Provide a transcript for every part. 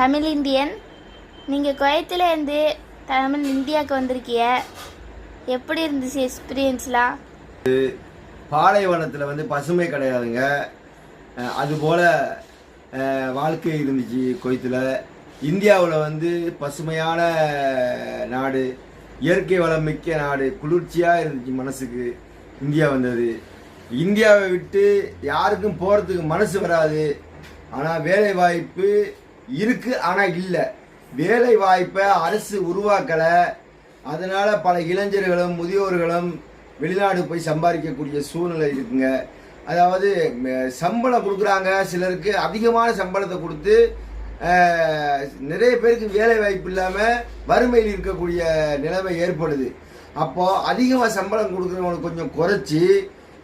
Tamil Indian. நீங்கள் குவைத்திலேருந்து தமிழ் இந்தியாவுக்கு வந்திருக்கிய எப்படி இருந்துச்சு எக்ஸ்பீரியன்ஸ்லாம் பாலைவனத்தில் வந்து பசுமை கிடையாதுங்க. அதுபோல் வாழ்க்கை இருந்துச்சு குவைத்தில். இந்தியாவில் வந்து பசுமையான நாடு இயற்கை வளம் மிக்க நாடு குளிர்ச்சியாக இருந்துச்சு மனசுக்கு இந்தியா வந்தது. இந்தியாவை விட்டு யாருக்கும் போகிறதுக்கு மனசு வராது. ஆனால் வேலை இருக்குது இருக்கு ஆனால் இல்லை. வேலை வாய்ப்பை அரசு உருவாக்கலை. அதனால் பல இளைஞர்களும் முதியோர்களும் வெளிநாடு போய் சம்பாதிக்கக்கூடிய சூழ்நிலை இருக்குங்க. அதாவது சம்பளம் கொடுக்குறாங்க சிலருக்கு. அதிகமான சம்பளத்தை கொடுத்து நிறைய பேருக்கு வேலை வாய்ப்பு இல்லாமல் வறுமையில் இருக்கக்கூடிய நிலைமை ஏற்படுது. அப்போது அதிகமாக சம்பளம் கொடுக்குறவங்களுக்கு கொஞ்சம் குறைச்சி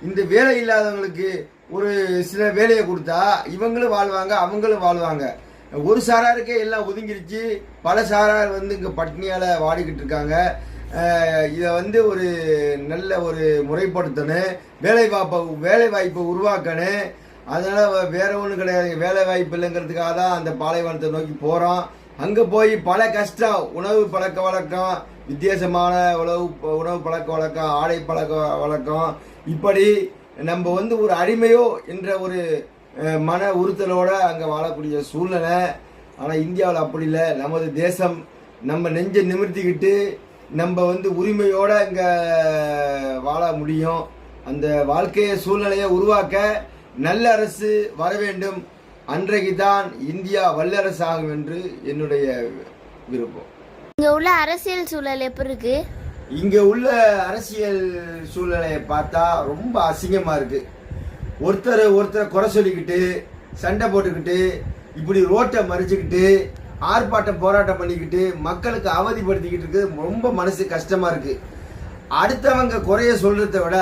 இந்த வேலை இல்லாதவங்களுக்கு ஒரு சில வேலையை கொடுத்தா இவங்களும் வாழ்வாங்க அவங்களும் வாழ்வாங்க. ஒரு சாராருக்கே எல்லாம் ஒதுங்கிருச்சு. பல சாரார் வந்து இங்கே பட்னியால் வாடிக்கிட்டு இருக்காங்க. இதை வந்து ஒரு நல்ல ஒரு முறைப்படுத்தணும். வேலை வாய்ப்பை வேலை வாய்ப்பை உருவாக்கணும். அதனால் வேற ஒன்றும் கிடையாது. வேலை வாய்ப்பு இல்லைங்கிறதுக்காக தான் அந்த பாலைவனத்தை நோக்கி போகிறோம் அங்கே போய் பல கஷ்டம் உணவு பழக்க வழக்கம் வித்தியாசமான உணவு உணவு பழக்க வழக்கம் ஆடை பழக்க வழக்கம். இப்படி நம்ம வந்து ஒரு அடிமையோ என்ற ஒரு மன உறுத்தலோட அங்கே வாழக்கூடிய சூழ்நிலை. ஆனால் இந்தியாவில் அப்படி இல்லை. நமது தேசம் நம்ம நெஞ்சை நிமிர்த்திக்கிட்டு நம்ம வந்து உரிமையோட இங்கே வாழ முடியும். அந்த வாழ்க்கையை சூழ்நிலையை உருவாக்க நல்ல அரசு வர வேண்டும். அன்றைக்கு தான் இந்தியா வல்லரசு ஆகும் என்று என்னுடைய விருப்பம். இங்கே உள்ள அரசியல் சூழல் எப்படி இருக்கு? இங்க உள்ள அரசியல் சூழ்நிலையை பார்த்தா ரொம்ப அசிங்கமா இருக்கு. ஒருத்தரை ஒருத்தரை குறை சொல்லிக்கிட்டு சண்டை போட்டுக்கிட்டு இப்படி ரோட்டை மறிச்சுக்கிட்டு ஆர்ப்பாட்டம் போராட்டம் பண்ணிக்கிட்டு மக்களுக்கு அவதிப்படுத்திக்கிட்டு இருக்கு ரொம்ப மனசு கஷ்டமா இருக்கு. அடுத்தவங்க குறைய சொல்கிறத விட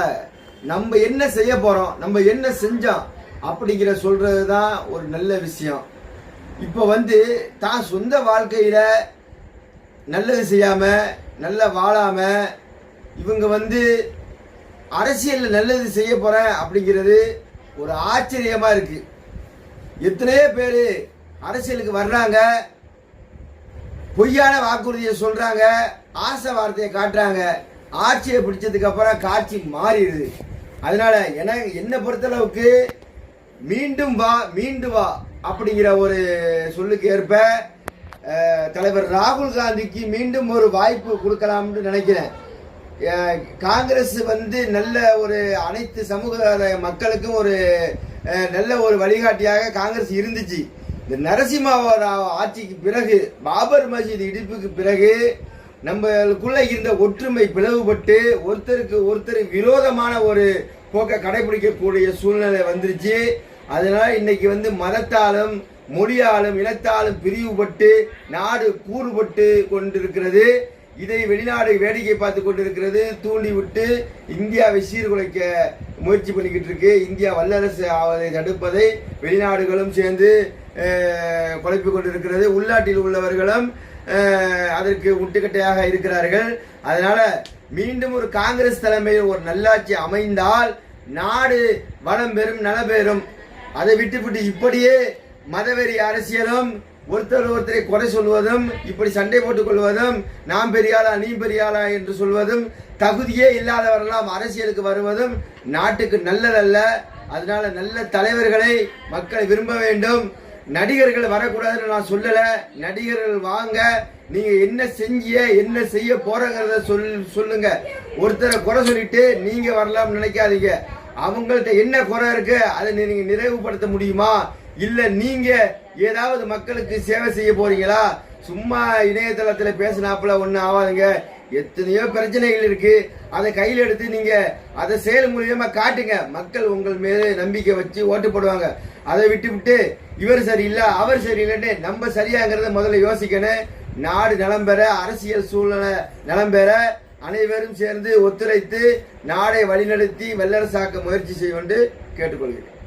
நம்ம என்ன செய்ய போறோம் நம்ம என்ன செஞ்சோம் அப்படிங்கிற சொல்கிறது தான் ஒரு நல்ல விஷயம். இப்போ வந்து தான் சொந்த வாழ்க்கையில நல்லது செய்யாம நல்ல வாழாம இவங்க வந்து அரசியலில் நல்லது செய்ய போகிறேன் அப்படிங்கிறது ஒரு ஆச்சரியமா இருக்கு. எத்தனையோ பேர் அரசியலுக்கு வர்றாங்க. பொய்யான வாக்குறுதியை சொல்றாங்க. ஆசை வார்த்தையை காட்டுறாங்க. ஆட்சியை பிடிச்சதுக்கு அப்புறம் காட்சி மாறிடுது. அதனால என என்னை பொறுத்தளவுக்கு மீண்டும் வா மீண்டும் வா அப்படிங்கிற ஒரு சொல்லுக்கு ஏற்ப தலைவர் ராகுல் காந்திக்கு மீண்டும் ஒரு வாய்ப்பு கொடுக்கலாம்னு நினைக்கிறேன். காங்கிரஸ் வந்து நல்ல ஒரு அனைத்து சமூக மக்களுக்கும் ஒரு நல்ல ஒரு வழிகாட்டியாக காங்கிரஸ் இருந்துச்சு. இந்த நரசிம்மாவோட ஆட்சிக்கு பிறகு பாபர் மசீத் இடிப்புக்கு பிறகு நம்மளுக்குள்ள இருந்த ஒற்றுமை பிளவுபட்டு ஒருத்தருக்கு ஒருத்தர் விரோதமான ஒரு போக்கை கடைபிடிக்கக்கூடிய சூழ்நிலை வந்துருச்சு. அதனால இன்னைக்கு வந்து மதத்தாலும் மொழியாலும் இனத்தாலும் பிரிவுபட்டு நாடு கூறுபட்டு கொண்டிருக்கிறது. இதை வெளிநாடு வேடிக்கை பார்த்து கொண்டிருக்கிறது. தூண்டி விட்டு இந்தியாவை சீர்குலைக்க முயற்சி பண்ணிக்கிட்டு இருக்கு. இந்தியா வல்லரசு ஆவதை தடுப்பதை வெளிநாடுகளும் சேர்ந்து குழப்பி கொண்டிருக்கிறது. உள்நாட்டில் உள்ளவர்களும் அதற்கு முட்டுக்கட்டையாக இருக்கிறார்கள். அதனால மீண்டும் ஒரு காங்கிரஸ் தலைமையில் ஒரு நல்லாட்சி அமைந்தால் நாடு வளம் பெறும் நலம் பெறும் அதை விட்டுவிட்டு இப்படியே மதவெறி அரசியலும் ஒருத்தர் ஒருத்தரை குறை சொல்வதும் இப்படி சண்டை போட்டுக் கொள்வதும் நாம் பெரியாளா நீ பெரியாளா என்று சொல்வதும் தகுதியே இல்லாதவரெல்லாம் அரசியலுக்கு வருவதும் நாட்டுக்கு நல்லதல்ல. அதனால நல்ல தலைவர்களை மக்கள் விரும்ப வேண்டும். நடிகர்கள் வரக்கூடாதுன்னு நான் சொல்லல. நடிகர்கள் வாங்க. நீங்க என்ன செஞ்சிய என்ன செய்ய போறங்கிறத சொல் சொல்லுங்க. ஒருத்தரை குறை சொல்லிட்டு நீங்க வரலாம்னு நினைக்காதீங்க. அவங்கள்ட்ட என்ன குறை இருக்கு அதை நீங்க நிறைவுபடுத்த முடியுமா? இல்ல நீங்க ஏதாவது மக்களுக்கு சேவை செய்ய போறீங்களா? சும்மா இணையதளத்துல பேசினாப்புல ஒன்றும் ஆகாதுங்க எத்தனையோ பிரச்சனைகள் இருக்கு. அதை கையில் எடுத்து நீங்க அதை செயல் மூலியமா காட்டுங்க. மக்கள் உங்கள் மீது நம்பிக்கை வச்சு ஓட்டு போடுவாங்க. அதை விட்டு விட்டு இவர் சரியில்லை அவர் சரியில்லைன்னு நம்ம சரியாங்கிறத முதல்ல யோசிக்கணும். நாடு நலம் பெற அரசியல் சூழ்நிலை நலம் பெற அனைவரும் சேர்ந்து ஒத்துழைத்து நாடை வழிநடத்தி வல்லரசாக்க முயற்சி செய்ய வேண்டும் கேட்டுக்கொள்கிறேன்.